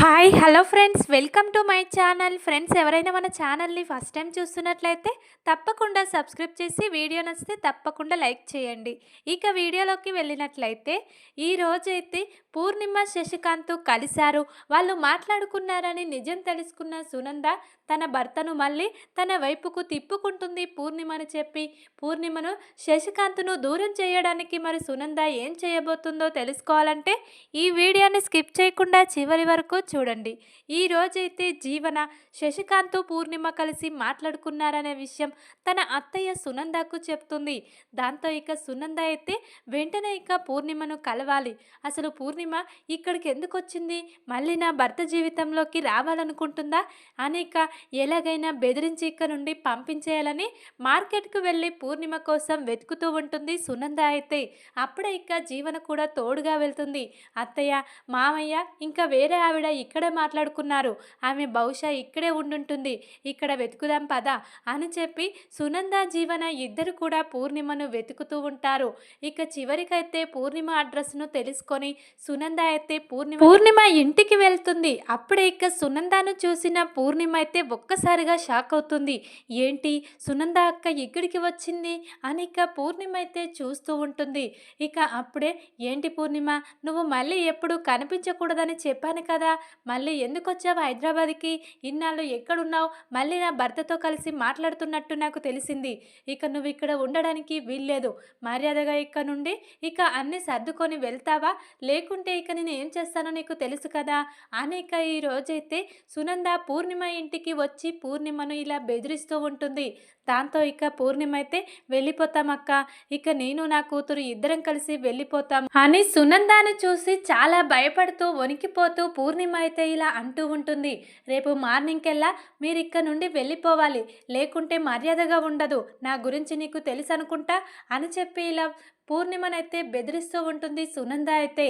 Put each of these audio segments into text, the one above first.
Hi hello friends welcome to my channel friends ఎవరైనా మన ఛానల్ని ఫస్ట్ టైం చూస్తున్నట్లయితే తప్పకుండా సబ్స్క్రైబ్ చేసి వీడియో నచ్చితే తప్పకుండా లైక్ చేయండి. ఇక వీడియోలోకి వెళ్ళినట్లయితే ఈ రోజైతే పూర్ణిమ శశికాంత్ కలిశారు. వాళ్ళు మాట్లాడుకున్నారని నిజం తెలుసుకున్న సునంద తన భర్తను మళ్ళీ తన వైపుకు తిప్పుకుంటుంది పూర్ణిమని చెప్పి. పూర్ణిమను శశికాంత్ను దూరం చేయడానికి మరి సునంద ఏం చేయబోతుందో తెలుసుకోవాలంటే ఈ వీడియోని స్కిప్ చేయకుండా చివరి వరకు చూడండి. ఈ రోజైతే జీవన శశికాంత్ పూర్ణిమ కలిసి మాట్లాడుకున్నారనే విషయం తన అత్తయ్య సునందకు చెప్తుంది. దాంతో ఇక సునంద అయితే వెంటనే ఇక పూర్ణిమను కలవాలి. అసలు పూర్ణిమ ఇక్కడికి ఎందుకు వచ్చింది మళ్ళీ నా భర్త జీవితంలోకి రావాలనుకుంటుందా? అనేక ఎలాగైనా బెదిరించి ఇక్కడ నుండి పంపించేయాలని మార్కెట్కు వెళ్ళి పూర్ణిమ కోసం వెతుకుతూ ఉంటుంది సునంద అయితే. అప్పుడే ఇక జీవన కూడా తోడుగా వెళ్తుంది. అత్తయ్య మామయ్య ఇంకా వేరే ఆవిడ ఇక్కడే మాట్లాడుకున్నారు. ఆమె బహుశా ఇక్కడే ఉండుంటుంది. ఇక్కడ వెతుకుదాం పదా అని చెప్పి సునంద జీవన ఇద్దరు కూడా పూర్ణిమను వెతుకుతూ ఉంటారు. ఇక చివరికైతే పూర్ణిమ అడ్రస్ను తెలుసుకొని సునంద అయితే పూర్ణిమ పూర్ణిమ ఇంటికి వెళ్తుంది. అప్పుడే ఇక సునందను చూసిన పూర్ణిమ అయితే ఒక్కసారిగా షాక్ అవుతుంది. ఏంటి? సునంద అక్క ఎక్కడికి వచ్చింది? అని ఇక పూర్ణిమ అయితే చూస్తూ ఉంటుంది. ఇక అప్పుడే ఏంటి పూర్ణిమ? నువ్వు మళ్ళీ ఎప్పుడు కనిపించకూడదని చెప్పాను కదా! మళ్ళీ ఎందుకు వచ్చావు హైదరాబాద్కి? ఇన్నాళ్ళు ఎక్కడున్నావు? మళ్ళీ నా భర్తతో కలిసి మాట్లాడుతున్నట్టు నాకు తెలిసింది. ఇక నువ్వు ఇక్కడ ఉండడానికి వీల్లేదు. మర్యాదగా ఇక్కడ నుండి ఇక అన్నీ సర్దుకొని వెళ్తావా? లేకుంటే ఇక నేను ఏం చేస్తానో నీకు తెలుసు కదా అనేక ఈ రోజైతే సునంద పూర్ణిమ ఇంటికి వచ్చి పూర్ణిమను ఇలా బెదిరిస్తూ ఉంటుంది. దాంతో ఇక పూర్ణిమ అయితే వెళ్ళిపోతామక్క. ఇక నేను నా కూతురు ఇద్దరం కలిసి వెళ్ళిపోతాం అని సునందాను చూసి చాలా భయపడుతూ వణికిపోతూ పూర్ణిమ అయితే ఇలా అంటూ ఉంటుంది. రేపు మార్నింగ్కెల్లా మీరు ఇక్కడ నుండి వెళ్ళిపోవాలి. లేకుంటే మర్యాదగా ఉండదు. నా గురించి నీకు తెలుసు అనుకుంటా అని చెప్పి ఇలా పూర్ణిమనైతే బెదిరిస్తూ ఉంటుంది. సునంద అయితే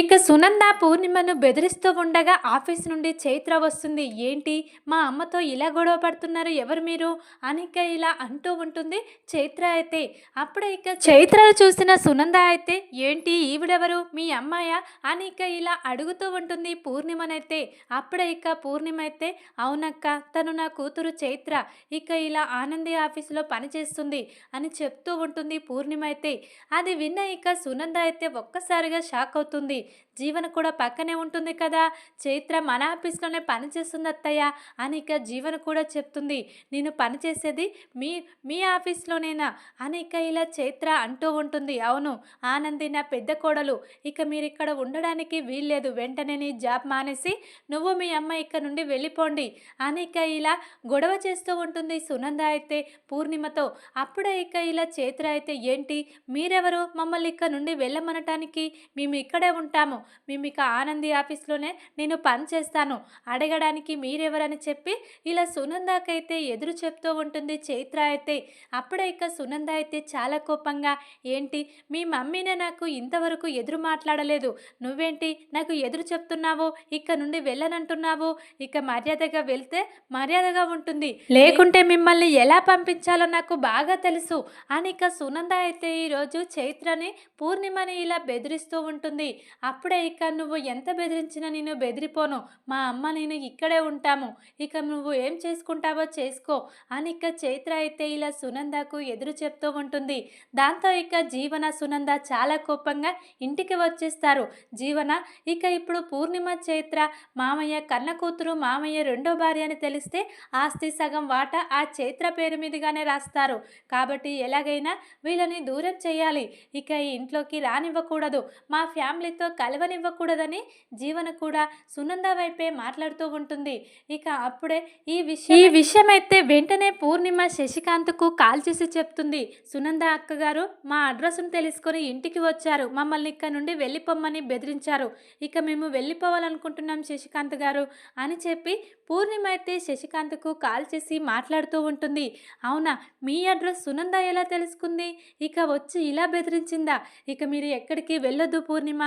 ఇక సునంద పూర్ణిమను బెదిరిస్తూ ఉండగా ఆఫీస్ నుండి చైత్ర వస్తుంది. ఏంటి? మా అమ్మతో ఇలా గొడవ పడుతున్నారు ఎవరు మీరు? అనిక ఇలా అంటూ ఉంటుంది చైత్ర అయితే. అప్పుడే ఇక చైత్రను చూసిన సునంద అయితే ఏంటి ఈవిడెవరు? మీ అమ్మాయ? అనిక ఇలా అడుగుతూ ఉంటుంది పూర్ణిమనైతే. అప్పుడే ఇక పూర్ణిమ అయితే అవునక్క తను నా కూతురు చైత్ర. ఇక ఇలా ఆనంది ఆఫీసులో పనిచేస్తుంది అని చెప్తూ ఉంటుంది పూర్ణిమ అయితే. అది విన్న ఇక సునంద అయితే ఒక్కసారిగా షాక్ అవుతుంది. జీవన కూడా పక్కనే ఉంటుంది కదా. చైత్ర మన ఆఫీస్లోనే పనిచేస్తుంది అత్తయ్య అని ఇక జీవన కూడా చెప్తుంది. నేను పనిచేసేది మీ మీ ఆఫీస్లోనేనా అని ఇక ఇలా చైత్ర అంటూ ఉంటుంది. అవును ఆనంది నా పెద్ద కోడలు. ఇక మీరు ఇక్కడ ఉండడానికి వీల్లేదు. వెంటనే నీ జాబ్ మానేసి నువ్వు మీ అమ్మ ఇక్కడ నుండి వెళ్ళిపోండి అని ఇక ఇలా గొడవ చేస్తూ ఉంటుంది సునంద అయితే పూర్ణిమతో. అప్పుడే ఇక ఇలా చైత్ర అయితే ఏంటి? మీరెవరు? మమ్మల్ని ఇక్కడ నుండి వెళ్ళమనటానికి మేము ఇక్కడే ఉంటాము. మేము ఇక ఆనంది ఆఫీస్లోనే నేను పని చేస్తాను. అడగడానికి మీరెవరని చెప్పి ఇలా సునందాకైతే ఎదురు చెప్తూ ఉంటుంది చైత్ర అయితే. అప్పుడే ఇక సునంద అయితే చాలా కోపంగా ఏంటి? మీ మమ్మీనే నాకు ఇంతవరకు ఎదురు మాట్లాడలేదు. నువ్వేంటి? నాకు ఎదురు చెప్తున్నావు? ఇక్కడ నుండి వెళ్ళనంటున్నావు? ఇక మర్యాదగా వెళ్తే మర్యాదగా ఉంటుంది. లేకుంటే మిమ్మల్ని ఎలా పంపించాలో నాకు బాగా తెలుసు అని ఇక సునంద అయితే ఈరోజు చైత్రని పూర్ణిమని ఇలా బెదిరిస్తూ ఉంటుంది. అప్పుడే ఇక నువ్వు ఎంత బెదిరించినా నేను బెదిరిపోను. మా అమ్మ నేను ఇక్కడే ఉంటాము. ఇక నువ్వు ఏం చేసుకుంటావో చేసుకో అని ఇక చైత్ర అయితే ఇలా సునందకు ఎదురు చెప్తూ ఉంటుంది. దాంతో ఇక జీవన సునంద చాలా కోపంగా ఇంటికి వచ్చేస్తారు. జీవన ఇక ఇప్పుడు పూర్ణిమ చైత్ర మామయ్య కన్న కూతురు మామయ్య రెండో భార్య అని తెలిస్తే ఆస్తి సగం వాటా ఆ చైత్ర పేరు మీదుగానే రాస్తారు. కాబట్టి ఎలాగైనా వీళ్ళని దూరం చేయాలి. ఇక ఈ ఇంట్లోకి రానివ్వకూడదు. మా ఫ్యామిలీతో కలవనివ్వకూడదని జీవన కూడా సునంద వైపే మాట్లాడుతూ ఉంటుంది. ఇక అప్పుడే ఈ విషయం ఈ విషయం అయితే వెంటనే పూర్ణిమ శశికాంత్కు కాల్ చేసి చెప్తుంది. సునంద అక్కగారు మా అడ్రస్ను తెలుసుకొని ఇంటికి వచ్చారు. మమ్మల్ని ఇక్కడ నుండి వెళ్ళిపోమ్మని బెదిరించారు. ఇక మేము వెళ్ళిపోవాలనుకుంటున్నాం శశికాంత్ గారు అని చెప్పి పూర్ణిమ అయితే శశికాంత్కు కాల్ చేసి మాట్లాడుతూ ఉంటుంది. అవునా? మీ అడ్రస్ సునంద ఎలా తెలుసుకుంది? ఇక వచ్చి ఇలా బెదిరించిందా? ఇక మీరు ఎక్కడికి వెళ్ళొద్దు పూర్ణిమ.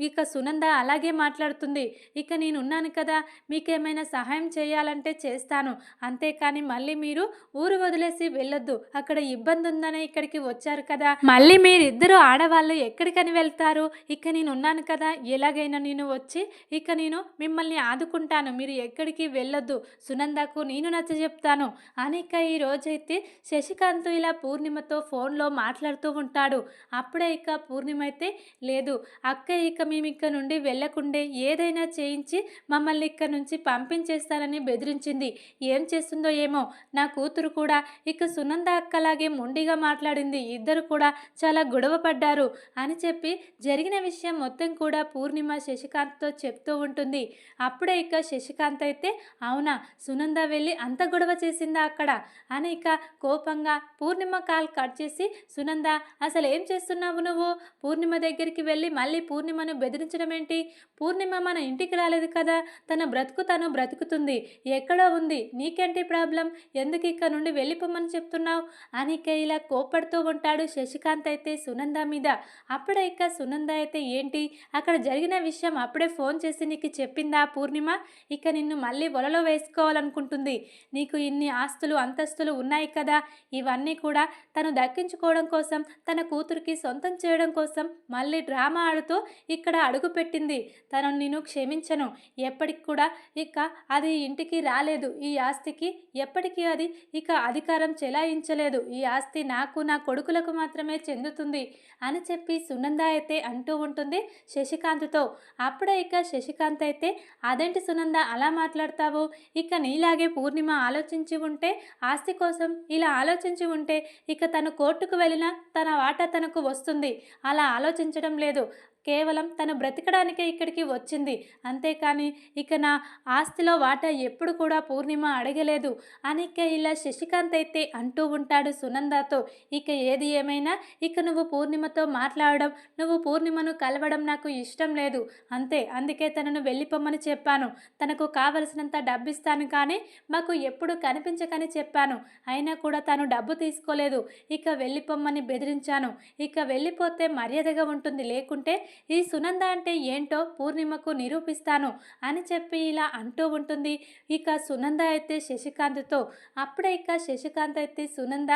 ఇక సునంద అలాగే మాట్లాడుతుంది. ఇక నేనున్నాను కదా మీకేమైనా సహాయం చేయాలంటే చేస్తాను. అంతేకాని మళ్ళీ మీరు ఊరు వదిలేసి వెళ్ళొద్దు. అక్కడ ఇబ్బంది ఉందనే ఇక్కడికి వచ్చారు కదా. మళ్ళీ మీరిద్దరు ఆడవాళ్ళు ఎక్కడికని వెళ్తారు? ఇక నేను ఉన్నాను కదా ఎలాగైనా నేను వచ్చి ఇక నేను మిమ్మల్ని ఆదుకుంటాను. మీరు ఎక్కడికి వెళ్ళొద్దు. సునందకు నేను నచ్చ చెప్తాను. అని ఇక ఈ రోజైతే శశికాంత్ ఇలా పూర్ణిమతో ఫోన్లో మాట్లాడుతూ ఉంటాడు. అప్పుడే ఇక పూర్ణిమ అయితే లేదు. అక్క ఇక మేము ఇక్కడ నుండి వెళ్ళకుండే ఏదైనా చేయించి మమ్మల్ని ఇక్కడ నుంచి పంపించేస్తానని బెదిరించింది. ఏం చేస్తుందో ఏమో? నా కూతురు కూడా ఇక సునంద అక్కలాగే మొండిగా మాట్లాడింది. ఇద్దరు కూడా చాలా గొడవ పడ్డారు అని చెప్పి జరిగిన విషయం మొత్తం కూడా పూర్ణిమ శశికాంత్తో చెప్తూ ఉంటుంది. అప్పుడే ఇక శశికాంత్ అయితే అవునా సునంద వెళ్ళి అంత గొడవ చేసిందా అక్కడ? అని ఇక కోపంగా పూర్ణిమ కాల్ కట్ చేసి సునంద అసలు ఏం చేస్తున్నావు నువ్వు? పూర్ణిమ దగ్గరికి వెళ్ళి మళ్ళీ పూర్ణిమను బెదిరించడం ఏంటి పూర్ణిమ మన ఇంటికి రాలేదు కదా. తన బ్రతుకు తను బ్రతుకుతుంది. ఎక్కడో ఉంది. నీకేంటి ప్రాబ్లం? ఎందుకు ఇక్కడ నుండి వెళ్ళిపోమని చెప్తున్నావు? అని ఇక ఇలా కోపడుతూ ఉంటాడు శశికాంత్ అయితే సునంద మీద. అప్పుడే ఇక సునంద అయితే ఏంటి? అక్కడ జరిగిన విషయం అప్పుడే ఫోన్ చేసి నీకు చెప్పిందా పూర్ణిమ? ఇక నిన్ను మళ్ళీ వలలో వేసుకోవాలనుకుంటుంది. నీకు ఇన్ని ఆస్తులు అంతస్తులు ఉన్నాయి కదా. ఇవన్నీ కూడా తను దక్కించుకోవడం కోసం తన కూతురికి సొంతం చేయడం కోసం మళ్ళీ డ్రామా ఆడుతూ ఇక్కడ అడుగుపెట్టింది తను నేను క్షమించను. ఎప్పటికి కూడా ఇక అది ఇంటికి రాలేదు. ఈ ఆస్తికి ఎప్పటికీ అది ఇక అధికారం చెలాయించలేదు. ఈ ఆస్తి నాకు నా కొడుకులకు మాత్రమే చెందుతుంది అని చెప్పి సునంద అయితే అంటూ ఉంటుంది శశికాంత్తో. అప్పుడే ఇక శశికాంత్ అయితే అదేంటి సునంద అలా మాట్లాడతావు? ఇక నీలాగే పూర్ణిమ ఆలోచించి ఉంటే ఆస్తి కోసం ఇలా ఆలోచించి ఉంటే ఇక తను కోర్టుకు వెళ్ళినా తన వాటా తనకు వస్తుంది. అలా ఆలోచించడం లేదు. కేవలం తను బ్రతకడానికే ఇక్కడికి వచ్చింది. అంతేకాని ఇక నా ఆస్తిలో వాటా ఎప్పుడు కూడా పూర్ణిమ అడగలేదు. అనిక ఇలా శశికాంత్ అయితే అంటూ ఉంటాడు సునందాతో. ఇక ఏది ఏమైనా ఇక నువ్వు పూర్ణిమతో మాట్లాడడం నువ్వు పూర్ణిమను కలవడం నాకు ఇష్టం లేదు. అంతే అందుకే తనను వెళ్ళిపోమ్మని చెప్పాను. తనకు కావలసినంత డబ్బు ఇస్తాను కానీ మాకు ఎప్పుడు కనిపించకని చెప్పాను. అయినా కూడా తను డబ్బు తీసుకోలేదు. ఇక వెళ్ళిపోమ్మని బెదిరించాను. ఇక వెళ్ళిపోతే మర్యాదగా ఉంటుంది. లేకుంటే ఈ సునంద అంటే ఏంటో పూర్ణిమకు నిరూపిస్తాను అని చెప్పి ఇలా అంటూ ఉంటుంది. ఇక సునంద అయితే శశికాంత్తో అప్పుడే ఇక శశికాంత్ అయితే సునంద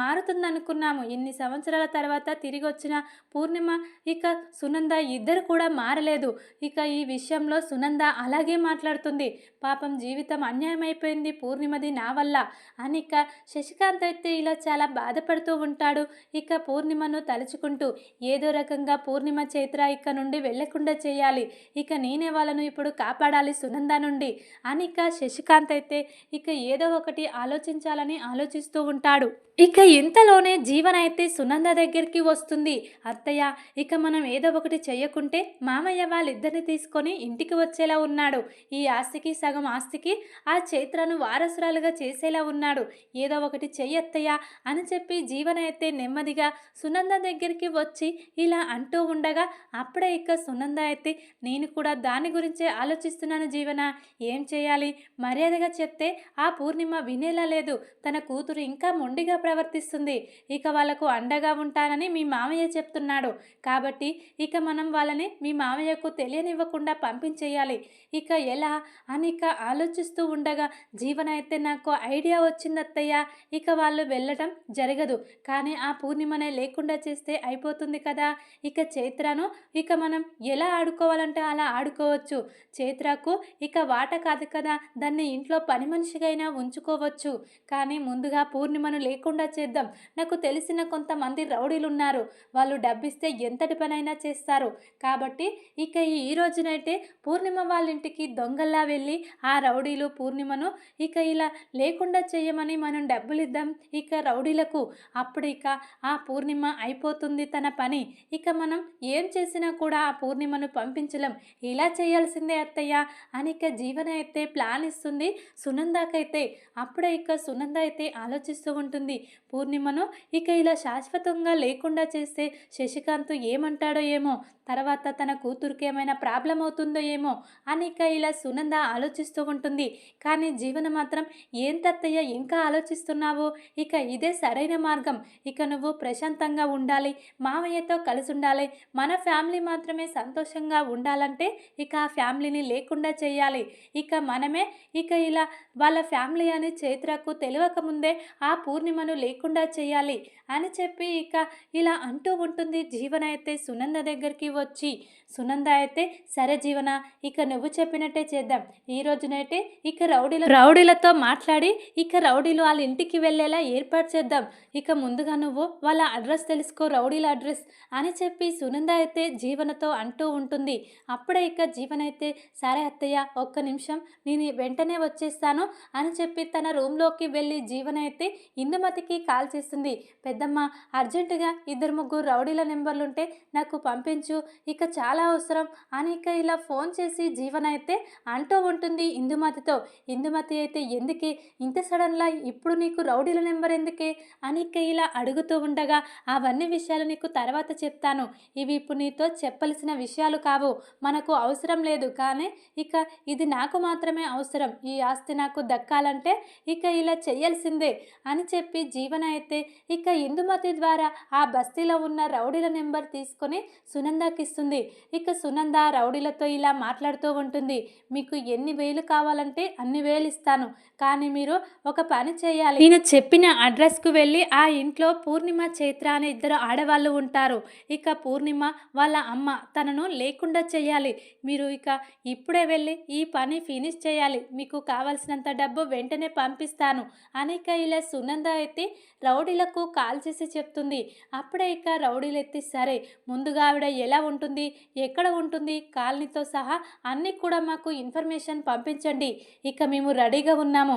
మారుతుందనుకున్నాము. ఇన్ని సంవత్సరాల తర్వాత తిరిగి వచ్చిన పూర్ణిమ ఇక సునంద ఇద్దరు కూడా మారలేదు. ఇక ఈ విషయంలో సునంద అలాగే మాట్లాడుతుంది. పాపం జీవితం అన్యాయం అయిపోయింది పూర్ణిమది నా వల్ల అని ఇక శశికాంత్ అయితే ఇలా చాలా బాధపడుతూ ఉంటాడు. ఇక పూర్ణిమను తలుచుకుంటూ ఏదో రకంగా పూర్ణిమ చైత్ర ఇక నుండి వెళ్ళకుండా చేయాలి. ఇక నేనే వాళ్ళను ఇప్పుడు కాపాడాలి సునంద నుండి. అని ఇక శశికాంత్ అయితే ఇక ఏదో ఒకటి ఆలోచించాలని ఆలోచిస్తూ ఉంటాడు. ఇక ఇంతలోనే జీవన అయితే సునంద దగ్గరికి వస్తుంది. అత్తయ్య ఇక మనం ఏదో ఒకటి చేయకుంటే మామయ్య వాళ్ళిద్దరిని తీసుకొని ఇంటికి వచ్చేలా ఉన్నాడు. ఈ ఆస్తికి సగం ఆస్తికి ఆ చైత్రను వారసురాలుగా చేసేలా ఉన్నాడు. ఏదో ఒకటి చెయ్యత్తయ్య అని చెప్పి జీవన అయితే నెమ్మదిగా సునంద దగ్గరికి వచ్చి ఇలా అంటూ ఉండగా అప్పుడే ఇక సునంద అయితే నేను కూడా దాని గురించే ఆలోచిస్తున్నాను జీవన. ఏం చేయాలి? మర్యాదగా చెప్తే ఆ పూర్ణిమ వినేలా లేదు. తన కూతురు ఇంకా మొండిగా ప్రవర్తిస్తుంది. ఇక వాళ్ళకు అండగా ఉంటానని మీ మామయ్య చెప్తున్నాడు. కాబట్టి ఇక మనం వాళ్ళని మీ మామయ్యకు తెలియనివ్వకుండా పంపించేయాలి. ఇక ఎలా? అని ఇక ఆలోచిస్తూ ఉండగా జీవన అయితే నాకు ఐడియా వచ్చింది అత్తయ్య ఇక వాళ్ళు వెళ్ళటం జరగదు. కానీ ఆ పూర్ణిమనే లేకుండా చేస్తే అయిపోతుంది కదా? ఇక చైత్రను ఇక మనం ఎలా ఆడుకోవాలంటే అలా ఆడుకోవచ్చు. చైత్రకు ఇక వాట కాదు కదా దాన్ని ఇంట్లో పని మనిషిగైనా ఉంచుకోవచ్చు. కానీ ముందుగా పూర్ణిమను లేకుండా చేద్దాం. నాకు తెలిసిన కొంతమంది రౌడీలు ఉన్నారు వాళ్ళు డబ్బిస్తే ఎంతటి పనైనా చేస్తారు. కాబట్టి ఇక ఈ రోజునైతే పూర్ణిమ వాళ్ళ ఇంటికి దొంగల్లా వెళ్ళి ఆ రౌడీలు పూర్ణిమను ఇక ఇలా లేకుండా చేయమని మనం డబ్బులు ఇద్దాం ఇక రౌడీలకు. అప్పుడు ఇక ఆ పూర్ణిమ అయిపోతుంది తన పని. ఇక మనం ఏం చేసినా కూడా ఆ పూర్ణిమను పంపించలేం. ఇలా చేయాల్సిందే అత్తయ్య. అనిక జీవన అయితే ప్లాన్ ఇస్తుంది. సునందాకైతే అప్పుడే ఇక సునంద అయితే ఆలోచిస్తూ ఉంటుంది. పూర్ణిమను ఇక ఇలా శాశ్వతంగా లేకుండా చేస్తే శశికాంత్ ఏమంటాడో ఏమో తర్వాత తన కూతురికి ఏమైనా ప్రాబ్లం అవుతుందో ఏమో అని ఇక ఇలా సునంద ఆలోచిస్తూ ఉంటుంది. కానీ జీవన మాత్రం ఏం తత్తయ్య ఇంకా ఆలోచిస్తున్నావు? ఇక ఇదే సరైన మార్గం. ఇక నువ్వు ప్రశాంతంగా ఉండాలి. మామయ్యతో కలిసి ఉండాలి. మన ఫ్యామిలీ మాత్రమే సంతోషంగా ఉండాలంటే ఇక ఆ ఫ్యామిలీని లేకుండా చేయాలి. ఇక మనమే ఇక ఇలా వాళ్ళ ఫ్యామిలీ అని చైత్రకు తెలియక ముందే ఆ పూర్ణిమను లేకుండా చేయాలి అని చెప్పి ఇక ఇలా అంటూ ఉంటుంది జీవన అయితే సునంద దగ్గరికి వచ్చి సునంద అయితే సరే జీవన ఇక నువ్వు చెప్పినట్టే చేద్దాం. ఈ రోజునైతే ఇక రౌడీల రౌడీలతో మాట్లాడి ఇక రౌడీలు వాళ్ళ ఇంటికి వెళ్ళేలా ఏర్పాటు చేద్దాం. ఇక ముందుగా నువ్వు వాళ్ళ అడ్రస్ తెలుసుకో రౌడీల అడ్రస్ అని చెప్పి సునంద అయితే జీవనతో అంటూ ఉంటుంది. అప్పుడే ఇక జీవన అయితే సరే అత్తయ్య ఒక్క నిమిషం నేను వెంటనే వచ్చేస్తాను అని చెప్పి తన రూమ్లోకి వెళ్ళి జీవన అయితే ఇందుమతికి కాల్ చేస్తుంది. పెద్దమ్మ అర్జెంటుగా ఇద్దరు ముగ్గురు రౌడీల నెంబర్లుంటే నాకు పంపించు ఇక చాలా అవసరం. అని ఇక ఇలా ఫోన్ చేసి జీవన అయితే అంటూ ఉంటుంది ఇందుమతితో. ఇందుమతి అయితే ఎందుకే? ఇంత సడన్లా ఇప్పుడు నీకు రౌడీల నెంబర్ ఎందుకే? అని ఇక ఇలా అడుగుతూ ఉండగా అవన్నీ విషయాలు నీకు తర్వాత చెప్తాను. ఇవి ఇప్పుడు నీతో చెప్పాల్సిన విషయాలు కావు. మనకు అవసరం లేదు. కానీ ఇక ఇది నాకు మాత్రమే అవసరం. ఈ ఆస్తి నాకు దక్కాలంటే ఇక ఇలా చేయాల్సిందే అని చెప్పి జీవన అయితే ఇక ఇందుమతి ద్వారా ఆ బస్తీలో ఉన్న రౌడీల నెంబర్ తీసుకొని సునంద ఇస్తుంది ఇక సునంద రౌడీలతో ఇలా మాట్లాడుతూ ఉంటుంది. మీకు ఎన్ని వేలు కావాలంటే అన్ని వేలు ఇస్తాను. కానీ మీరు ఒక పని చేయాలి. నేను చెప్పిన అడ్రస్కు వెళ్ళి ఆ ఇంట్లో పూర్ణిమ చైత్ర అనే ఇద్దరు ఆడవాళ్ళు ఉంటారు. ఇక పూర్ణిమ వాళ్ళ అమ్మ తనను లేకుండా చేయాలి. మీరు ఇక ఇప్పుడే వెళ్ళి ఈ పని ఫినిష్ చేయాలి. మీకు కావలసినంత డబ్బు వెంటనే పంపిస్తాను అనేక ఇలా సునంద అయితే రౌడీలకు కాల్ చేసి చెప్తుంది. అప్పుడే ఇక రౌడీలు ఎత్తి సరే ముందుగా ఆవిడ ఎలా ఉంటుంది ఎక్కడ ఉంటుంది కాలనీతో సహా అన్నీ కూడా మాకు ఇన్ఫర్మేషన్ పంపించండి. ఇక మేము రెడీగా ఉన్నాము.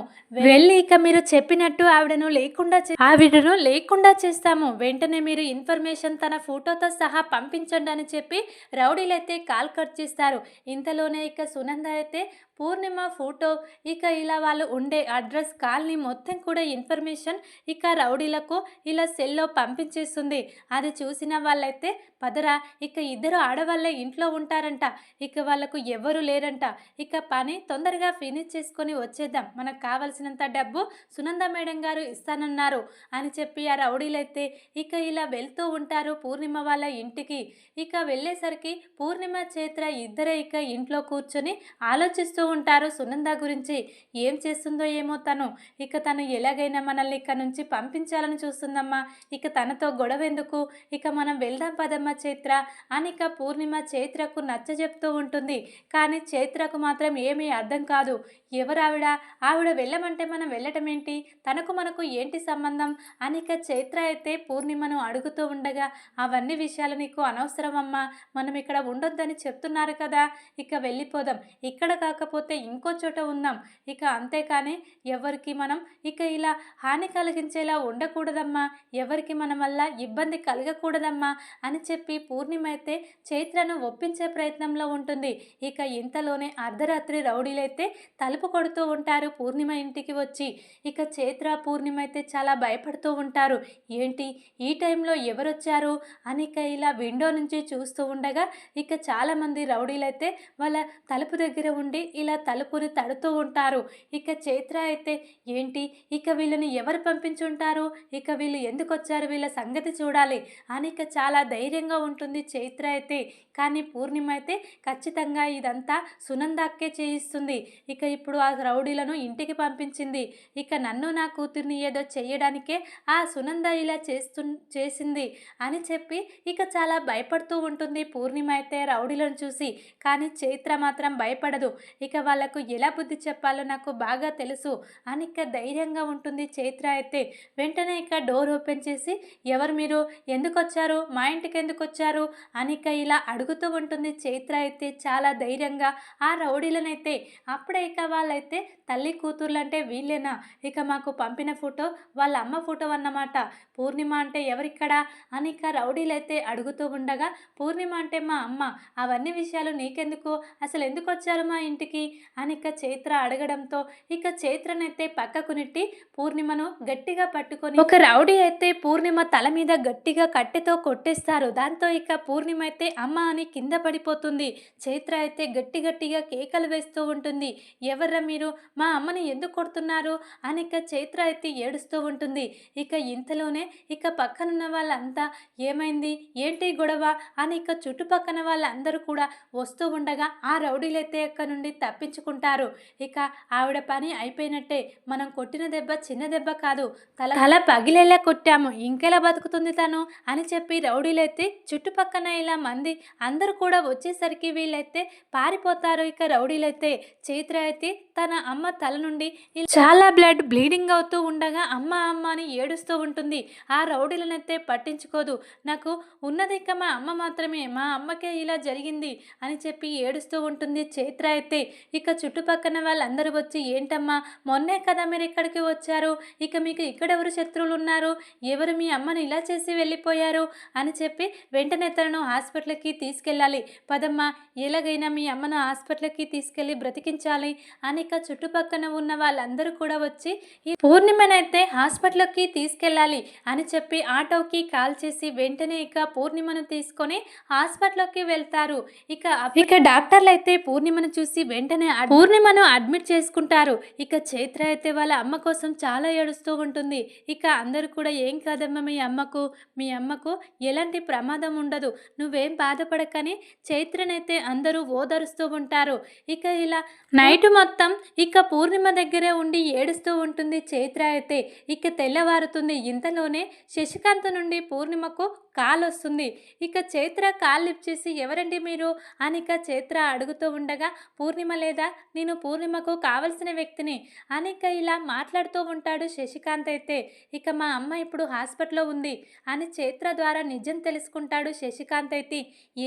వెళ్ళి ఇక మీరు చెప్పినట్టు ఆవిడను లేకుండా ఆవిడను లేకుండా చేస్తాము. వెంటనే మీరు ఇన్ఫర్మేషన్ తన ఫోటోతో సహా పంపించండి అని చెప్పి రౌడీలైతే కాల్ కట్ చేస్తారు. ఇంతలోనే ఇక సునంద అయితే పూర్ణిమ ఫోటో. ఇక ఇలా వాళ్ళు ఉండే అడ్రస్ కాల్ని మొత్తం కూడా ఇన్ఫర్మేషన్ ఇక రౌడీలకు ఇలా సెల్లో పంపించేస్తుంది. అది చూసిన వాళ్ళైతే పదరా ఇక ఇద్దరు ఆడవాళ్ళే ఇంట్లో ఉంటారంట. ఇక వాళ్ళకు ఎవరు లేరంట. ఇక పని తొందరగా ఫినిష్ చేసుకొని వచ్చేద్దాం. మనకు కావలసినంత డబ్బు సునంద మేడం గారు ఇస్తానన్నారు అని చెప్పి ఆ రౌడీలైతే ఇక ఇలా వెళ్తూ ఉంటారు పూర్ణిమ వాళ్ళ ఇంటికి. ఇక వెళ్ళేసరికి పూర్ణిమ చేత్ర ఇద్దరే ఇక ఇంట్లో కూర్చొని ఆలోచిస్తూ ఉంటారు సునంద గురించి. ఏం చేస్తుందో ఏమో తను. ఇక తను ఎలాగైనా మనల్ని ఇక్కడ నుంచి పంపించాలని చూస్తుందమ్మా. ఇక తనతో గొడవ ఎందుకు? ఇక మనం వెళ్దాం పదమ్మ చైత్ర అని ఇక పూర్ణిమ చైత్రకు నచ్చ చెప్తూ ఉంటుంది. కానీ చైత్రకు మాత్రం ఏమీ అర్థం కాదు. ఎవరావిడ? ఆవిడ వెళ్ళమంటే మనం వెళ్ళటం ఏంటి తనకు మనకు ఏంటి సంబంధం? అని ఇక చైత్ర అయితే పూర్ణిమను అడుగుతూ ఉండగా అవన్నీ విషయాలు నీకు అనవసరమమ్మా. మనం ఇక్కడ ఉండొద్దని చెప్తున్నారు కదా. ఇక వెళ్ళిపోదాం. ఇక్కడ కాకపోతే ఇంకో చోట ఉందాం. ఇక అంతేకాని ఎవరికి మనం ఇక ఇలా హాని కలిగించేలా ఉండకూడదమ్మా. ఎవరికి మన వల్ల ఇబ్బంది కలగకూడదమ్మా అని చెప్పి పూర్ణిమ అయితే అయితే చైత్రను ఒప్పించే ప్రయత్నంలో ఉంటుంది. ఇక ఇంతలోనే అర్ధరాత్రి రౌడీలైతే తలుపు కొడుతూ ఉంటారు పూర్ణిమ ఇంటికి వచ్చి. ఇక చైత్ర పూర్ణిమ అయితే చాలా భయపడుతూ ఉంటారు. ఏంటి? ఈ టైంలో ఎవరొచ్చారు? అని ఇక ఇలా విండో నుంచి చూస్తూ ఉండగా ఇక చాలామంది రౌడీలైతే వాళ్ళ తలుపు దగ్గర ఉండి ఇలా తలుపుని తడుతూ ఉంటారు. ఇక చైత్ర అయితే ఏంటి? ఇక వీళ్ళని ఎవరు పంపించుంటారు? ఇక వీళ్ళు ఎందుకు వచ్చారు వీళ్ళ సంగతి చూడాలి. అని ఇక చాలా ధైర్యంగా ఉంటుంది చైత్ర. అయితే కానీ పూర్ణిమ అయితే ఖచ్చితంగా ఇదంతా సునందాక్కే చేయిస్తుంది. ఇక ఇప్పుడు ఆ రౌడీలను ఇంటికి పంపించింది. ఇక నన్ను నా కూతుర్ని ఏదో చేయడానికే ఆ సునంద ఇలా చేస్తు చేసింది అని చెప్పి ఇక చాలా భయపడుతూ ఉంటుంది పూర్ణిమ అయితే రౌడీలను చూసి. కానీ చైత్ర మాత్రం భయపడదు. ఇక వాళ్ళకు ఎలా బుద్ధి చెప్పాలో నాకు బాగా తెలుసు అని ఇక ధైర్యంగా ఉంటుంది చైత్ర అయితే. వెంటనే ఇక డోర్ ఓపెన్ చేసి ఎవరు మీరు? ఎందుకు వచ్చారు మా ఇంటికి ఎందుకు వచ్చారు అని ఇక ఇలా అడుగుతూ ఉంటుంది. చైత్ర అయితే చాలా ధైర్యంగా ఆ రౌడీలనైతే అప్పుడే ఇక వాళ్ళైతే తల్లి కూతుర్లు అంటే వీళ్ళేనా? ఇక మాకు పంపిన ఫోటో వాళ్ళ అమ్మ ఫోటో అన్నమాట. పూర్ణిమ అంటే ఎవరిక్కడ? అని ఇక రౌడీలైతే అడుగుతూ ఉండగా పూర్ణిమ అంటే మా అమ్మ. అవన్నీ విషయాలు నీకెందుకు? అసలు ఎందుకు వచ్చారు మా ఇంటికి? అని ఇక చైత్ర అడగడంతో ఇక చైత్రనైతే పక్కకు నెట్టి పూర్ణిమను గట్టిగా పట్టుకొని ఒక రౌడీ అయితే పూర్ణిమ తల మీద గట్టిగా కట్టెతో కొట్టేస్తారు. దాంతో ఇక పూర్ణిమ అయితే అమ్మ అని కింద పడిపోతుంది. చైత్ర అయితే గట్టి గట్టిగా కేకలు వేస్తూ ఉంటుంది. ఎవర్రా మీరు? మా అమ్మని ఎందుకు కొడుతున్నారు? అని ఇక చైత్ర అయితే ఏడుస్తూ ఉంటుంది. ఇక ఇంతలోనే ఇక పక్కనున్న వాళ్ళంతా ఏమైంది? ఏంటి గొడవ? అని ఇక చుట్టుపక్కన వాళ్ళందరూ కూడా వస్తూ ఉండగా ఆ రౌడీలైతే అక్కడ నుండి తప్పించుకుంటారు. ఇక ఆవిడ పని అయిపోయినట్టే. మనం కొట్టిన దెబ్బ చిన్న దెబ్బ కాదు. తల తల పగిలేలా కొట్టాము. ఇంకెలా బతుకుతుంది తను? అని చెప్పి రౌడీలైతే చుట్టుపక్కన ఇలా మంది అందరూ కూడా వచ్చేసరికి వీళ్ళైతే పారిపోతారు. ఇక రౌడీలైతే చైత్ర అయితే తన అమ్మ తల నుండి చాలా బ్లడ్ బ్లీడింగ్ అవుతూ ఉండగా అమ్మ అమ్మ అని ఏడుస్తూ ఉంటుంది. ఆ రౌడీలనైతే పట్టించుకోదు. నాకు ఉన్నది ఇక మా అమ్మ మాత్రమే. మా అమ్మకే ఇలా జరిగింది అని చెప్పి ఏడుస్తూ ఉంటుంది చైత్ర అయితే ఇక చుట్టుపక్కన వాళ్ళందరూ వచ్చి ఏంటమ్మా మొన్నే కదా మీరు ఇక్కడికి వచ్చారు? ఇక మీకు ఇక్కడెవరు శత్రువులు ఉన్నారు? ఎవరు మీ అమ్మని ఇలా చేసి వెళ్ళిపోయారు? అని చెప్పి వెంటనే తనను హాస్పిటల్కి తీసుకెళ్ళాలి. పదమ్మ ఎలాగైనా మీ అమ్మను హాస్పిటల్కి తీసుకెళ్ళి బ్రతికించాలి. అని ఇక చుట్టుపక్కన ఉన్న వాళ్ళందరూ కూడా వచ్చి ఈ పూర్ణిమనైతే హాస్పిటల్కి తీసుకెళ్ళాలి అని చెప్పి ఆటోకి కాల్ చేసి వెంటనే ఇక పూర్ణిమను తీసుకొని హాస్పిటల్కి వెళ్తారు. ఇక ఇక డాక్టర్లు అయితే పూర్ణిమను చూసి వెంటనే పూర్ణిమను అడ్మిట్ చేసుకుంటారు. ఇక చైత్ర అయితే వాళ్ళ అమ్మ కోసం చాలా ఏడుస్తూ ఉంటుంది. ఇక అందరూ కూడా ఏం కాదమ్మా మీ అమ్మకు? మీ అమ్మకు ఎలాంటి ప్రమాదం ఉండదు. నువ్వేం బాధపడకని చైత్రనైతే అందరూ ఓదరుస్తూ ఉంటారు. ఇక ఇలా నైట్ మొత్తం ఇక పూర్ణిమ దగ్గరే ఉండి ఏడుస్తూ ఉంటుంది చైత్ర అయితే. ఇక తెల్లవారుతుంది. ఇంతలోనే శశికాంత్ నుండి పూర్ణిమకు కాల్ వస్తుంది ఇక చైత్ర కాల్ లిఫ్ట్ చేసి ఎవరండి మీరు? అని ఇక చైత్ర అడుగుతూ ఉండగా పూర్ణిమ లేదా? నేను పూర్ణిమకు కావలసిన వ్యక్తిని. అనిక ఇలా మాట్లాడుతూ ఉంటాడు శశికాంత్ అయితే. ఇక మా అమ్మ ఇప్పుడు హాస్పిటల్లో ఉంది అని చైత్ర ద్వారా నిజం తెలుసుకుంటాడు శశికాంత్ అయితే.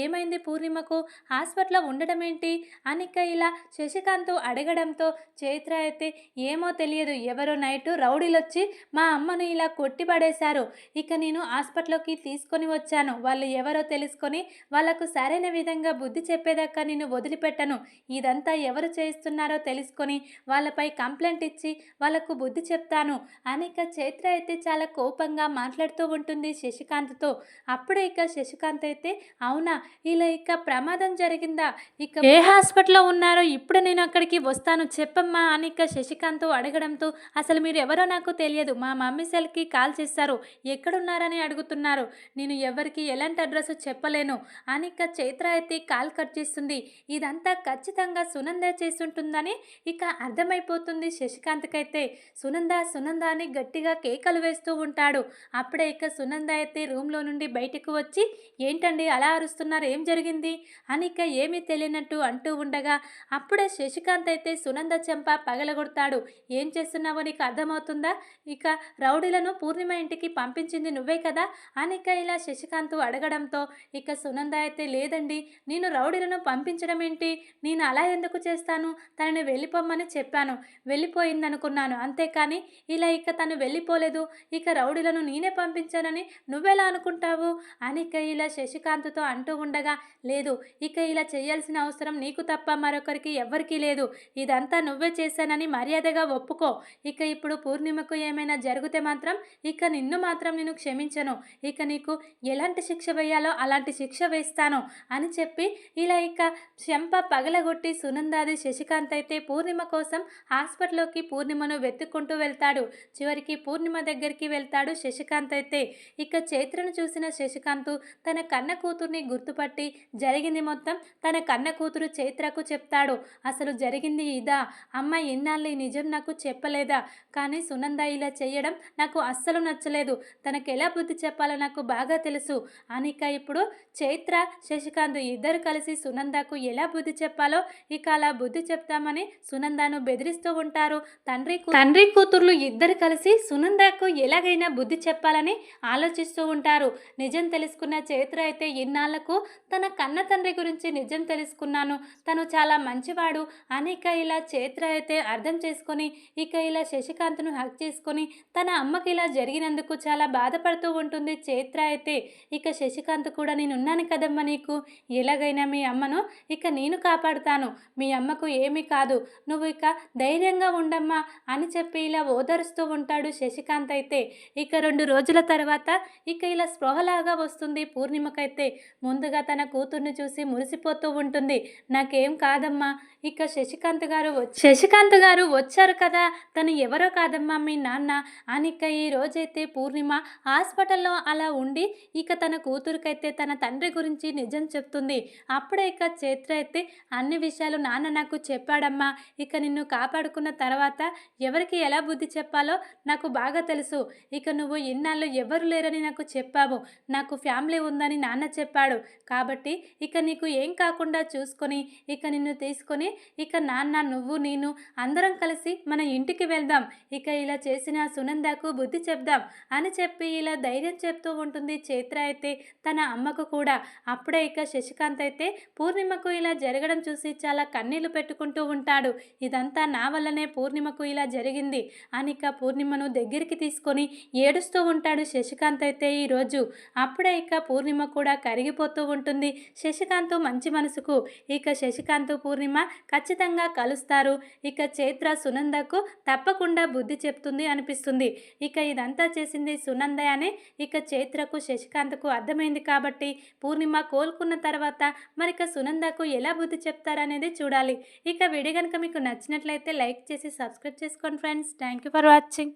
ఏమైంది పూర్ణిమకు? హాస్పిటల్లో ఉండడం ఏంటి? అనిక ఇలా శశికాంత్ అడగడంతో చైత్ర అయితే ఏమో తెలియదు. ఎవరో నైట్ రౌడీలొచ్చి మా అమ్మను ఇలా కొట్టి పడేశారు ఇక నేను హాస్పిటల్లోకి తీసుకొని వచ్చాను. వాళ్ళు ఎవరో తెలుసుకొని వాళ్ళకు సరైన విధంగా బుద్ధి చెప్పేదాకా నేను వదిలిపెట్టను. ఇదంతా ఎవరు చేయిస్తున్నారో తెలుసుకొని వాళ్ళపై కంప్లైంట్ ఇచ్చి వాళ్ళకు బుద్ధి చెప్తాను. అనిక చైత్ర అయితే చాలా కోపంగా మాట్లాడుతూ ఉంటుంది శశికాంత్తో. అప్పుడే ఇక శశికాంత్ అయితే అవునా? ఇలా ఇక ప్రమాదం జరిగిందా? ఇక ఏ హాస్పిటల్లో ఉన్నారో ఇప్పుడు నేను అక్కడికి వస్తాను చెప్పమ్మా అనిక శశికాంత్ అడగడంతో అసలు మీరు ఎవరో నాకు తెలియదు. మా మమ్మీ సెల్కి కాల్ చేశారు. ఎక్కడున్నారని అడుగుతున్నారు. నేను ఎవరికి ఎలాంటి అడ్రస్ చెప్పలేను. అనిక చైత్ర అయితే కాల్ కట్ చేస్తుంది. ఇదంతా ఖచ్చితంగా సునంద చేసుంటుందని ఇక అర్థమైపోతుంది శశికాంత్కైతే. సునంద సునంద అని గట్టిగా కేకలు వేస్తూ ఉంటాడు. అప్పుడే ఇక సునంద అయితే రూమ్లో నుండి బయటకు వచ్చి ఏంటండి అలా అరుస్తున్నారు? ఏం జరిగింది? అనిక ఏమీ తెలియనట్టు అంటూ ఉండగా అప్పుడే శశికాంత్ అయితే సునంద చెంప పగలగొడతాడు. ఏం చేస్తున్నావో నీకు అర్థమవుతుందా? ఇక రౌడీలను పూర్ణిమ ఇంటికి పంపించింది నువ్వే కదా? అనిక ఇలా ఇలా శశికాంత్ అడగడంతో ఇక సునంద అయితే లేదండి. నేను రౌడీలను పంపించడం ఏంటి? నేను అలా ఎందుకు చేస్తాను? తనని వెళ్ళిపోమని చెప్పాను. వెళ్ళిపోయింది అనుకున్నాను అంతేకాని ఇలా ఇక తను వెళ్ళిపోలేదు. ఇక రౌడీలను నేనే పంపించానని నువ్వెలా అనుకుంటావు? అని ఇక ఇలా శశికాంత్తో అంటూ ఉండగా లేదు ఇక ఇలా చేయాల్సిన అవసరం నీకు తప్ప మరొకరికి ఎవ్వరికీ లేదు. ఇదంతా నువ్వే చేశానని మర్యాదగా ఒప్పుకో. ఇక ఇప్పుడు పూర్ణిమకు ఏమైనా జరిగితే మాత్రం ఇక నిన్ను మాత్రం నేను క్షమించను. ఇక నీకు ఎలాంటి శిక్ష వేయాలో అలాంటి శిక్ష వేస్తాను అని చెప్పి ఇలా ఇక చెంప పగలగొట్టి సునందాది శశికాంత్ అయితే పూర్ణిమ కోసం హాస్పిటల్లోకి పూర్ణిమను వెతుక్కుంటూ వెళ్తాడు. చివరికి పూర్ణిమ దగ్గరికి వెళ్తాడు శశికాంత్ అయితే. ఇక చైత్రను చూసిన శశికాంత్ తన కన్న కూతుర్ని గుర్తుపట్టి జరిగింది మొత్తం తన కన్న కూతురు చైత్రకు చెప్తాడు. అసలు జరిగింది ఇదా? అమ్మ ఇన్నాళ్ళు ఈ నిజం నాకు చెప్పలేదా? కానీ సునంద ఇలా చేయడం నాకు అస్సలు నచ్చలేదు. తనకు ఎలా బుద్ధి చెప్పాలో నాకు బాగా తెలుసు. అనిక ఇప్పుడు చైత్ర శశికాంత్ ఇద్దరు కలిసి సునందకు ఎలా బుద్ధి చెప్పాలో ఇక అలా బుద్ధి చెప్తామని సునందను బెదిరిస్తూ ఉంటారు. తండ్రి తండ్రి కూతుర్లు ఇద్దరు కలిసి సునందకు ఎలాగైనా బుద్ధి చెప్పాలని ఆలోచిస్తూ ఉంటారు. నిజం తెలుసుకున్న చైత్ర అయితే ఇన్నాళ్ళకు తన కన్న తండ్రి గురించి నిజం తెలుసుకున్నాను. తను చాలా మంచివాడు. అనేక ఇలా చైత్ర అయితే అర్థం చేసుకొని ఇక ఇలా శశికాంత్ను హక్ చేసుకొని తన అమ్మకి ఇలా జరిగినందుకు చాలా బాధపడుతూ ఉంటుంది చైత్ర అయితే. అయితే ఇక శశికాంత్ కూడా నేను ఉన్నాను కదమ్మా నీకు. ఎలాగైనా మీ అమ్మను ఇక నేను కాపాడుతాను. మీ అమ్మకు ఏమీ కాదు. నువ్వు ఇక ధైర్యంగా ఉండమ్మా అని చెప్పి ఇలా ఓదరుస్తూ ఉంటాడు శశికాంత్ అయితే. ఇక రెండు రోజుల తర్వాత ఇక ఇలా స్పృహలాగా వస్తుంది పూర్ణిమకైతే. ముందుగా తన కూతుర్ని చూసి మురిసిపోతూ ఉంటుంది. నాకేం కాదమ్మా. ఇక శశికాంత్ గారు శశికాంత్ గారు వచ్చారు కదా. తను ఎవరో కాదమ్మా మీ నాన్న. అనిక ఈ రోజైతే పూర్ణిమ హాస్పిటల్లో అలా ఉండి ఇక తన కూతురికైతే తన తండ్రి గురించి నిజం చెప్తుంది. అప్పుడే ఇక చైత్ర అయితే అన్ని విషయాలు నాన్న నాకు చెప్పాడమ్మా. ఇక నిన్ను కాపాడుకున్న తర్వాత ఎవరికి ఎలా బుద్ధి చెప్పాలో నాకు బాగా తెలుసు. ఇక నువ్వు ఇన్నాళ్ళు ఎవరు లేరని నాకు చెప్పావు. నాకు ఫ్యామిలీ ఉందని నాన్న చెప్పాడు. కాబట్టి ఇక నీకు ఏం కాకుండా చూసుకొని ఇక నిన్ను తీసుకొని ఇక నాన్న నువ్వు నేను అందరం కలిసి మన ఇంటికి వెళ్దాం. ఇక ఇలా చేసిన సునందాకు బుద్ధి చెప్దాం అని చెప్పి ఇలా ధైర్యం చెప్తూ ఉంటుంది చైత్ర అయితే తన అమ్మకు కూడా. అప్పుడే ఇక శశికాంత్ అయితే పూర్ణిమకు ఇలా జరగడం చూసి చాలా కన్నీళ్ళు పెట్టుకుంటూ ఉంటాడు. ఇదంతా నా వల్లనే పూర్ణిమకు ఇలా జరిగింది అని ఇక పూర్ణిమను దగ్గరికి తీసుకొని ఏడుస్తూ ఉంటాడు శశికాంత్ అయితే ఈరోజు అప్పుడే ఇక పూర్ణిమ కూడా కరిగిపోతూ ఉంటుంది. శశికాంత్ మంచి మనసుకు. ఇక శశికాంత్ పూర్ణిమ ఖచ్చితంగా కలుస్తారు. ఇక చైత్ర సునందకు తప్పకుండా బుద్ధి చెప్తుంది అనిపిస్తుంది. ఇక ఇదంతా చేసింది సునంద అనే ఇక చైత్రకు శశికాంత్కు అర్థమైంది కాబట్టి పూర్ణిమ కోలుకున్న తర్వాత మరిక సునందకు ఎలా బుద్ధి చెప్తారనేది చూడాలి. ఇక వీడియో కనుక మీకు నచ్చినట్లయితే లైక్ చేసి సబ్స్క్రైబ్ చేసుకోండి friends. Thank you for watching.